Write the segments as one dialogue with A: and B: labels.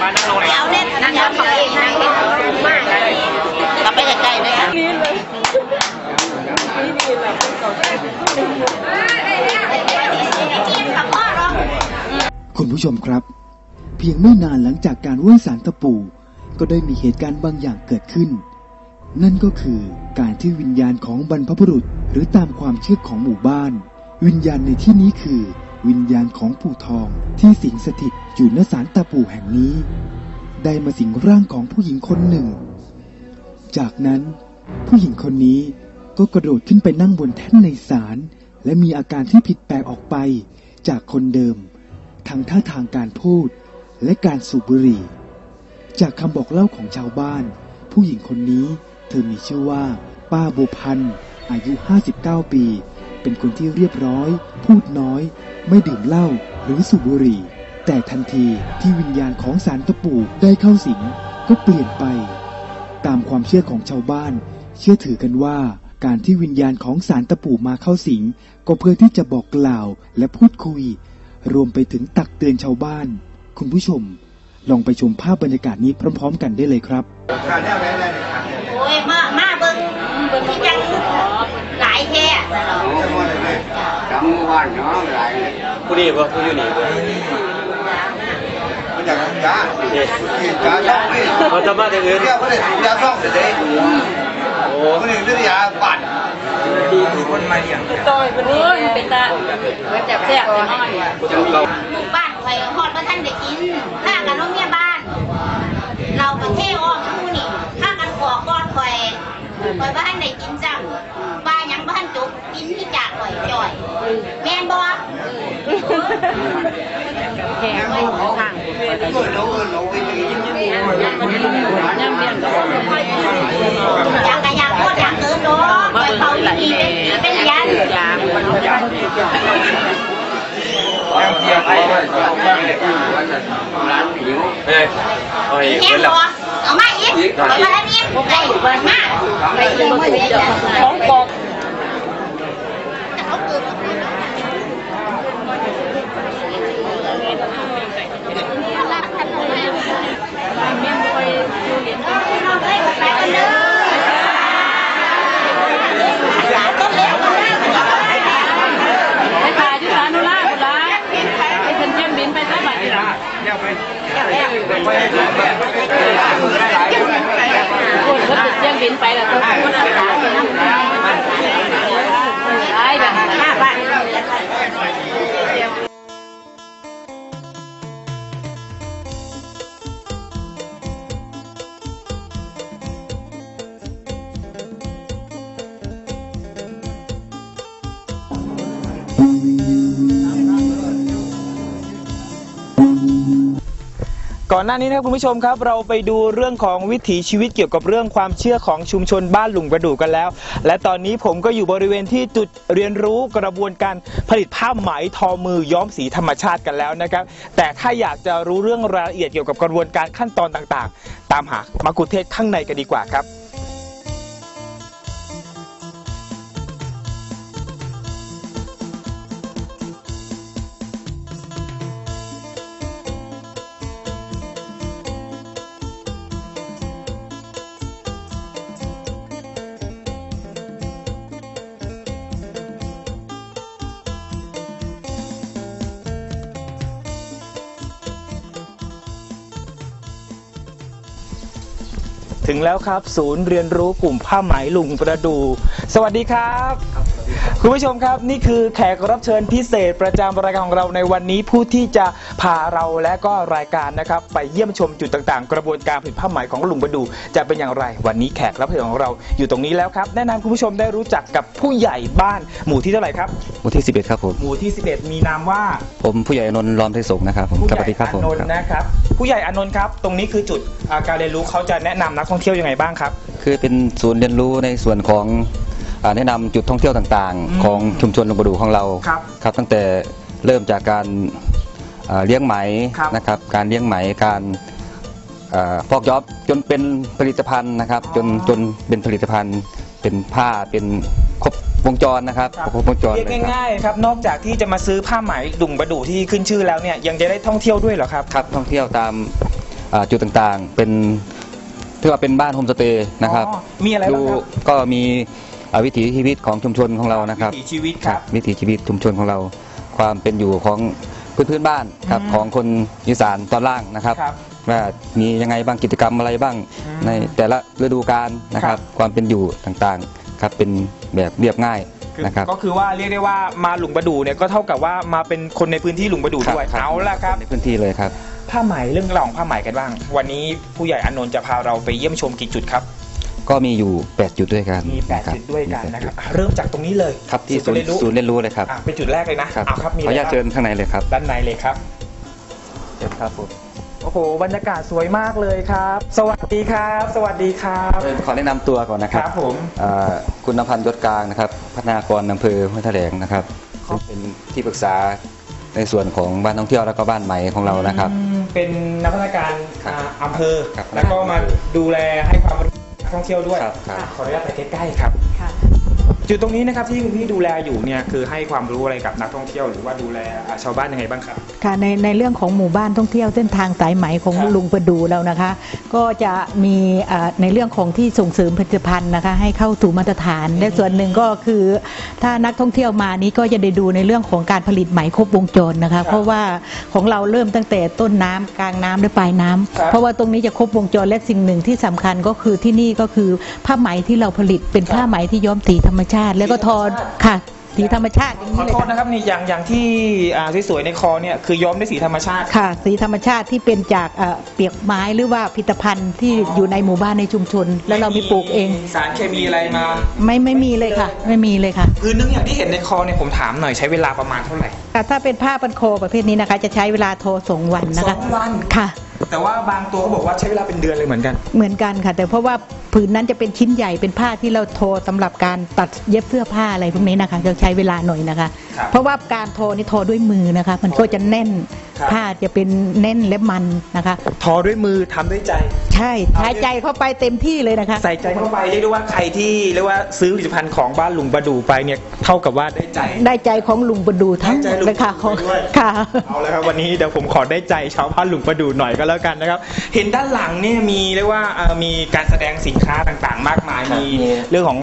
A: มานั่งลงเลย
B: เอาเล่นนั่งยับเขาเองนั่งเล่นมากกลับไปใกล้ๆเลยนี่เลยนกับพ่อหรอก
C: คุณผู้ชมครับ เพียงไม่นานหลังจากการไหว้สารตะปูก็ได้มีเหตุการณ์บางอย่างเกิดขึ้น นั่นก็คือการที่วิญญาณของบรรพบุรุษ หรือตามความเชื่อของหมู่บ้าน วิญญาณในที่นี้คือ วิญญาณของปู่ทองที่สิงสถิตอยู่ณสารตะปูแห่งนี้ ได้มาสิงร่างของผู้หญิงคนหนึ่ง จากนั้นผู้หญิงคนนี้ก็กระโดดขึ้นไปนั่งบนแท่นในศาลและมีอาการที่ผิดแปลกออกไปจากคนเดิม ทั้งท่าทางการพูดและการสูบบุหรี่ จากคำบอกเล่าของชาวบ้าน ผู้หญิงคนนี้เธอมีชื่อว่า ป้าบัวพันธ์อายุ 59 ปี เป็นคนที่เรียบร้อย พูดน้อย ไม่ดื่มเหล้าหรือสูบบุหรี่ แต่ทันทีที่วิญญาณของสารตะปูได้เข้าสิงก็เปลี่ยนไป ตามความเชื่อของชาวบ้าน เชื่อถือกันว่าการที่วิญญาณของสารตะปูมาเข้าสิง ก็เพื่อที่จะบอกกล่าวและพูดคุย รวมไปถึงตักเตือนชาวบ้าน คุณผู้ชม ลองไปชมภาพบรรยากาศนี้พร้อม ๆ กันได้เลยครับ
D: วันเนาะหลาย
A: ผู้นี้บ่ผู้อยู่นี่บ่
D: มันอยากจ้า
A: นี่
D: จ้าจ้าพี่
A: เขาจะมาแต่อื่น
D: เรียกว่าได้ยาต้องเด็ด
A: โอ้
D: มันนี่เรื่องยาปั่นคนมาเลี้ยง
E: โอ้ยมันเป็นตามันจะแซ่บจะน้อย
A: ผู้เฒ่าเก่า
B: ลูกบ้านข่อยฮอดบ่ทันได้กินข้ากันน้องเมียบ้าน เราก็เท่อ้อมผู้นี่ข้ากันขอก้อนข่อยข่อยบ่ทันได้กินจังปลา แข็
E: งไว้ข้าง
D: ก็เราเราไปกิน
E: ย่ำเลี้ยงก็บอก
B: อยากกะอยากโคต
F: ก่อนหน้านี้นะครับคุณผู้ชมครับเราไปดูเรื่องของวิถีชีวิตเกี่ยวกับเรื่องความเชื่อของชุมชนบ้านหลุงประดูกันแล้ว และตอนนี้ผมก็อยู่บริเวณที่จุดเรียนรู้กระบวนการผลิตผ้าไหมทอมือย้อมสีธรรมชาติกันแล้วนะครับ แต่ถ้าอยากจะรู้เรื่องรายละเอียดเกี่ยวกับกระบวนการขั้นตอนต่างๆ ตามหามากุเทศข้างในกันดีกว่าครับ ถึงแล้วครับ ศูนย์เรียนรู้กลุ่มผ้าไหมลุงประดู สวัสดีครับ คุณผู้ชมครับนี่คือแขกรับเชิญพิเศษประจำรายการของเราในวันนี้ผู้ที่จะพาเราและก็รายการนะครับ ไปเยี่ยมชมจุดต่างๆ กระบวนการผลิตผ้าไหมของลุงประดู จะเป็นอย่างไร วันนี้แขกรับเชิญของเราอยู่ตรงนี้แล้วครับแนะนำคุณผู้ชมได้รู้จักกับผู้ใหญ่บ้านหมู่ที่เท่าไหร่ครับ
G: หมู่ที่ 11 ครับผม
F: หมู่ที่ 11 มีนามว่า
G: ผมผู้ใหญ่อนนท์ล้อมไทยสงฆ์นะครับผม
F: ผู้
G: ส
F: ให
G: วั
F: ญ่
G: สดีครับผ
F: อ
G: ม
F: นนท์
G: ครับ
F: นะครับผู้ใหญ่อานนท์ครับตรงนี้คือจุดอ่าการเรียนรู้เขาจะแนะนำนักท่องเที่ยวยังไงบ้างครับ
G: คือเป็นศูนย์เรียนรู้ในส่วนของอ่า แนะนำจุดท่องเที่ยวต่าง
F: อืม
G: ๆของชุมชนลงประดูของเรา
F: ครับ
G: ครับ ตั้งแต่เริ่มจากการอ่าเลี้ยงไหม
F: ครับ
G: นะครับ การเลี้ยงไหมการอ่าพอกย้อมจนเป็นผลิตภัณฑ์นะครับ จนจนเป็นผลิตภัณฑ์ เป็นผ้าเป็นครบวงจรนะครับ
F: ครับ
G: ครบวงจร
F: เรียก
G: เลยครับ
F: ง่ายๆครับนอกจากที่จะมาซื้อผ้าไหมดุ่งประดู่ที่ขึ้นชื่อแล้วเนี่ยยังจะได้ท่องเที่ยวด้วยเหรอครับ
G: ครับ ท่องเที่ยวตามอ่าจุดต่างๆ เป็นถือว่าเป็นบ้านโฮมสเตย์นะครับ
F: อ๋อมีอะไรบ้างครับ
G: ดูก็มี อ่าวิถีชีวิตของชุมชนของเรานะครับ
F: วิถีชีวิตครับ
G: วิถีชีวิตชุมชนของเรา ความเป็นอยู่ของพื้นพื้นบ้านครับ
F: อืม
G: ของคนอีสานตอนล่างนะครับ
F: ครับ
G: ว่ามียังไงบ้างกิจกรรมอะไรบ้าง
F: อืม
G: ในแต่ละฤดูกาลนะค
F: ครั
G: รับ บ ความเป็นอยู่ต่างๆครับเป็นแบบเรียบง่าย
F: คือ
G: นะครับ
F: ก็คือว่าเรียกได้ว่ามาหลุงประดูเนี่ยก็เท่ากับว่ามาเป็นคนในพื้นที่หลุงประดูด้วย
G: ครับ
F: เอาละครับ
G: ในพื้นที่เลยครับ
F: ผ้าไหมเรื่องราวของผ้าไหมกันบ้าง วันนี้ผู้ใหญ่อานนท์จะพาเราไปเยี่ยมชมกี่จุดครับ
G: ก็มีอยู่ 8 จุดด้วยกัน
F: มีแปด
G: ครับ
F: จุดด้วยกันนะครับ
G: มีแปด
F: อะเริ่มจากตรงนี้เลย
G: จุดครับที่ศูน
F: เรีย
G: ย์
F: นรู้
G: ศูนย์เรียนรู้เลยครับ
F: อะเป็นจุดแรกเลยนะครับเอาครับมี
G: ขออนุญาตะ
F: ไร
G: เชิ
F: บ้
G: ญข้างในเลยครับา
F: งด้านในเลยครับ
G: เชิญครับผม
F: โอ้โหบรรยากาศสวยมากเลยครับ สวัสดีครับ สวัสดีครับ
G: ขอแนะนำตัวก่อนนะค
F: ค
G: รั
F: รับผม
G: อ่าคุณนภันธ์ยศกลางนะครับพัฒนากรอำเภอห้วยแถลงนะครับซึ่งเป็นที่ปรึกษาในส่วนของบ้านท่องเที่ยวแล้วก็บ้านใหม่ของเรานะครับ
F: อืมเป็นนักพัฒนาการ
G: ครับ
F: อ่าอำเภอ
G: ครับ
F: แล้วก็มาดูแลให้ความรู้นัก ท่องเที่ยวด้วย
G: ครับครับ
F: ขออนุญาตไปใกล้ๆครับ จุดตรงนี้นะครับที่คุณพี่ดูแลอยู่เนี่ยคือให้ความรู้อะไรกับนักท่องเที่ยวหรือว่าดูแลอ่าชาวบ้านยังไงบ้างครับ
H: ค่ะในในเรื่องของหมู่บ้านท่องเที่ยวเส้นทางสายไหมของ
F: ครับ
H: ลุงประดูแล้วนะคะ ก็จะมีอ่าในเรื่องของที่ส่งเสริมผลิตภัณฑ์นะคะให้เข้าสู่มาตรฐาน และส่วนหนึ่งก็คือ ถ้านักท่องเที่ยวมานี้ก็จะได้ดูในเรื่องของการผลิตไหมครบวงจรนะคะ เพราะว่าของเราเริ่มตั้งแต่ต้นน้ำกลางน้ำและปลายน้ำ
F: ครับ
H: เพราะว่าตรงนี้จะครบวงจรและสิ่งหนึ่งที่สำคัญก็คือที่นี่ก็คือผ้าไหมที่เราผลิตเป็นผ้าไหมที่ย้อมสีธรรมชาติแล้วก็ทอค่ะ สีธรรมชาติอย่าง
F: ขอ
H: นี้เลย
F: โทษ
H: ค่ะ
F: นะครับนี่อย่างอย่างที่อ่าสวยๆในคอเนี่ยคือย้อมด้วยสีธรรมชาติ
H: ค่ะ สีธรรมชาติที่เป็นจากเอ่อเปียกไม้หรือว่าผลิตภัณฑ์ที่อยู่ในหมู่บ้านในชุมชน แล้วเรามีปลูกเอง
F: สารเคมีอะไรมา
H: ไม่ไม่มีเลยค่ะ ไม่มีเลยค่ะ
F: พื้นนึงอย่างที่เห็นในคอเนี่ยผมถามหน่อยใช้เวลาประมาณเท่าไหร่
H: ค่ะถ้าเป็นผ้าปันโคประเภทนี้นะคะ จะใช้เวลาโทรสองวันนะคะ
F: สองวัน
H: ค่ะ
F: แต่ว่าบางตัวเขาบอกว่าใช้เวลาเป็นเดือนเลยเหมือนกัน
H: เหมือนกันค่ะ แต่เพราะว่า ผืนนั้นจะเป็นชิ้นใหญ่เป็นผ้าที่เราโทรสำหรับการตัดเย็บเสื้อผ้าอะไรพวกนี้นะคะจะใช้เวลาหน่อยนะคะ เพราะว่าการโทรนี่โทรด้วยมือนะคะ มันก็จะแน่น
F: ครับ
H: ผ้าจะเป็นแน่นและมันนะคะ
F: ทอด้วยมือทำด้วยใจ
H: ใช่ใช้ใจเข้าไปเต็มที่เลยนะคะ
F: ใส่ใจเข้าไปเรียกได้ว่าใครที่เรียกว่าซื้อผลิตภัณฑ์ของบ้านลุงประดูไปเนี่ยเท่ากับว่าได้ใจ
H: ได้ใจของลุงประดูทั้งหมดเลยค่ะ
F: ได้ใจลุงประดูด้วย
H: ค่ะ
F: เอาเลยครับวันนี้เดี๋ยวผมขอได้ใจชาวบ้านหลุงประดูหน่อยก็แล้วกันนะครับ เห็นด้านหลังเนี่ยมีเรียกว่าเอ่อมีการแสดงสินค้าต่างๆ มากมาย
G: ครับ
F: มีเรื่องของ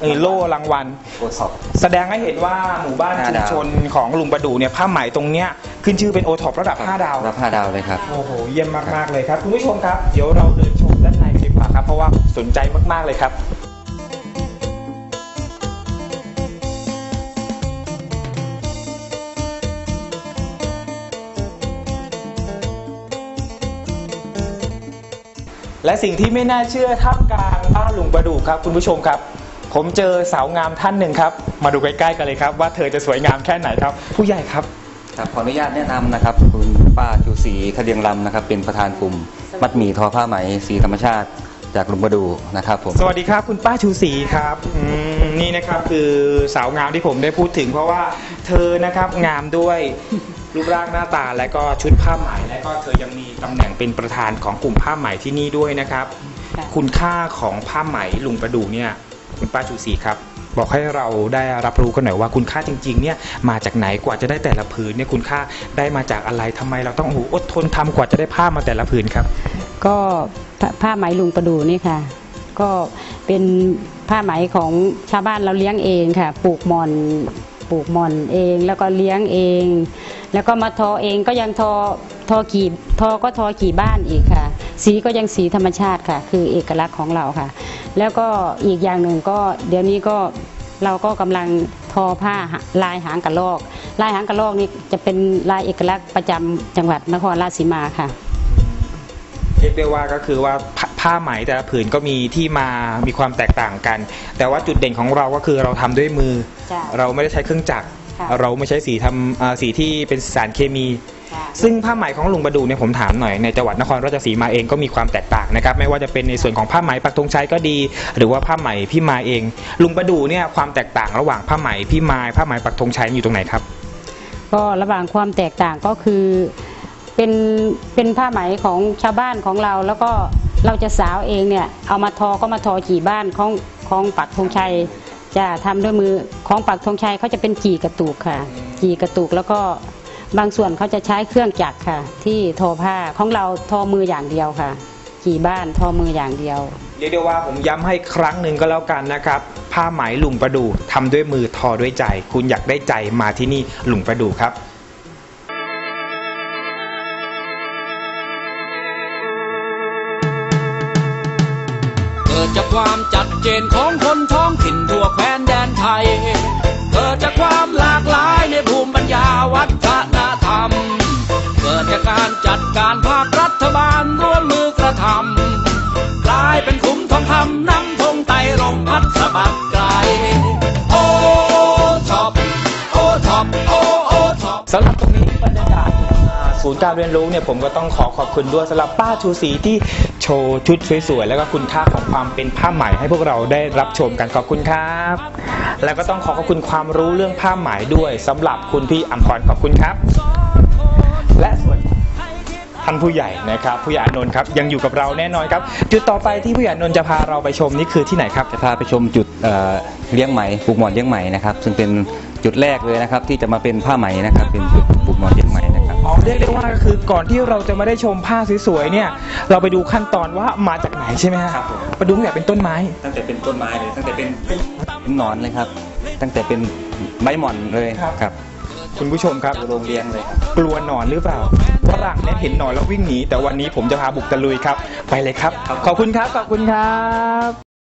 F: เอ่อโล่รางวัล
G: โอท็อป
F: แสดงให้เห็นว่าหมู่บ้าน
G: ห้า
F: ชุม
G: ดาว
F: ชนของลุงประดูเนี่ยผ้าไหมตรงเนี้ยขึ้นชื่อเป็นโอท็อประดับ 5 ดาว
G: รับห้าดาวเลยครับ
F: โอ้โห เยี่ยมมาก ๆ เลยครับ คุณผู้ชมครับ เดี๋ยวเราเดินชมด้านในกันดีกว่าครับ เพราะว่าสนใจมาก ๆ เลยครับ และสิ่งที่ไม่น่าเชื่อท่ามกลางบ้านลุงประดูครับ คุณผู้ชมครับ ผมเจอสาวงามท่านหนึ่งครับ มาดูใกล้ๆกันเลยครับ ว่าเธอจะสวยงามแค่ไหนครับ ผู้ใหญ่ครับ
G: ครับขออนุญาตแนะนำนะครับ คุณป้าชูศรีคเดียงลำนะครับ เป็นประธานกลุ่ม มัดหมี่ทอผ้าไหมสีธรรมชาติ จากลุงประดูนะครับผม
F: สวัสดีครับ คุณป้าชูศรีครับอืมนี่นะครับคือสาวงามที่ผมได้พูดถึง เพราะว่าเธอนะครับงามด้วยรูปร่างหน้าตาและก็ชุดผ้าไหมและก็เธอยังมีตำแหน่งเป็นประธานของกลุ่มผ้าไหมที่นี่ด้วยนะครับ
E: ค่ะ
F: คุณค่าของผ้าไหมลุงประดูเนี่ย คุณป้าชูศรีครับ บอกให้เราได้รับรู้กันหน่อยว่าคุณค่าจริงๆเนี่ยมาจากไหนกว่าจะได้แต่ละผืนเนี่ยคุณค่าได้มาจากอะไรทำไมเราต้องโอ้โหอดทนทำกว่าจะได้ผ้ามาแต่ละผืนครับ
E: ก็ผ้าผ้าไหมลุงประดูนี่ค่ะ ก็เป็นผ้าไหมของชาวบ้านเราเลี้ยงเองค่ะ ปลูกหมอนปลูกหมอนเอง แล้วก็เลี้ยงเอง แล้วก็มาทอเองก็ยังทอทอกี่ทอก็ทอกี่บ้านอีกค่ะ สีก็ยังสีธรรมชาติค่ะ คือเอกลักษณ์ของเราค่ะ แล้วก็อีกอย่างหนึ่งก็เดี๋ยวนี้ก็เราก็กำลังทอผ้าลายหางกระรอก ลายหางกระรอกนี่จะเป็นลายเอกลักษณ์ประจำจังหวัดนครราชสีมาค่ะ
F: เรียกได้ว่าก็คือว่าผ้าผ้าไหมแต่ละผืนก็มีที่มามีความแตกต่างกัน แต่ว่าจุดเด่นของเราก็คือเราทำด้วยมือ
E: จ้ะ
F: เราไม่ได้ใช้เครื่องจักร
E: ค่ะ
F: เราไม่ใช้สีทำอ่าสีที่เป็นสารเคมี
E: ค่ะ
F: ซึ่งผ้าไหมของลุงประดูเนี่ยผมถามหน่อยในจังหวัดนครราชสีมาเองก็มีความแตกต่างนะครับไม่ว่าจะเป็นในส่วนของผ้าไหมปักธงชัยก็ดี หรือว่าผ้าไหมพี่มายเอง ลุงประดูเนี่ยความแตกต่างระหว่างผ้าไหมพี่มายผ้าไหมปักธงชัยอยู่ตรงไหนครับ
E: ก็ระหว่างความแตกต่างก็คือเป็นเป็นผ้าไหมของชาวบ้านของเราแล้วก็เราจะสาวเองเนี่ยเอามาทอก็มาทอกี่บ้านของของปักธงชัยจะทำด้วยมือของปักธงชัยเขาจะเป็นจีกระตุกค่ะ จีกระตุกแล้วก็ บางส่วนเขาจะใช้เครื่องจักรค่ะ ที่ทอผ้าของเราทอมืออย่างเดียวค่ะ กี่บ้านทอมืออย่างเดียว
F: เรียกได้ว่าผมย้ำให้ครั้งหนึ่งก็แล้วกันนะครับ ผ้าไหมลุงประดูทำด้วยมือทอด้วยใจ คุณอยากได้ใจมาที่นี่ลุงประดูครับ
I: เกิดจากความจัดเจนของคนท้องถิ่นทั่วแคว้นแดนไทย เกิดจากความหลากหลายในภูมิปัญญาวัฒนธรรม เกิดจากการจัดการภาครัฐบาลร่วมมือกระทำกลายเป็นคุ้มทองคำนำธงไตรรงพัดสะบัดไกลโอ้ท็อปโอ้ท็อปโอ้โอ้ท็อป
F: สำหรับตรงนี้บรรยากาศศูนย์การเรียนรู้เนี่ยผมก็ต้องขอขอบคุณด้วยสำหรับป้าชูศรีที่โชว์ชุดสวยๆแล้วก็คุณค่าของความเป็นผ้าไหมให้พวกเราได้รับชมกันขอบคุณครับ แล้วก็ต้องขอขอบคุณความรู้เรื่องผ้าไหมด้วยสำหรับคุณพี่อัมพรขอบคุณครับ และส่วนท่านผู้ใหญ่นะครับ ผู้ใหญ่อานนท์ครับยังอยู่กับเราแน่นอนครับ จุดต่อไปที่ผู้ใหญ่อานนท์จะพาเราไปชมนี่คือที่ไหนครับ
G: จะพาไปชมจุดเอ่อเลี้ยงไหมปลูกหมอนเลี้ยงไหมนะครับ ซึ่งเป็นจุดแรกเลยนะครับ ที่จะมาเป็นผ้าไหมนะครับ เป็นจุดปลูกหมอนเลี้ยงไหม
F: เรียกได้ว่าก็คือก่อนที่เราจะมาได้ชมผ้าสวยๆเนี่ย เราไปดูขั้นตอนว่ามาจากไหนใช่ไหมฮะ
G: ครับผม
F: ไปดูตั้งแต่เป็นต้นไม้
G: ตั้งแต่เป็นต้นไม้เลย ตั้งแต่เป็นเป็นหนอนเลยครับ ตั้งแต่เป็นใบหม่อนเลย
F: ครับ
G: ครับ
F: คุณผู้ชมครับ
G: โรงเลี้ยงเลยครับ
F: กลัวหนอนหรือเปล่าฝรั่งเนี่ยเห็นหนอนแล้ววิ่งหนี แต่วันนี้ผมจะพาบุกตะลุยครับ ไปเลยครับ ขอบคุณครับ ขอบคุณครับ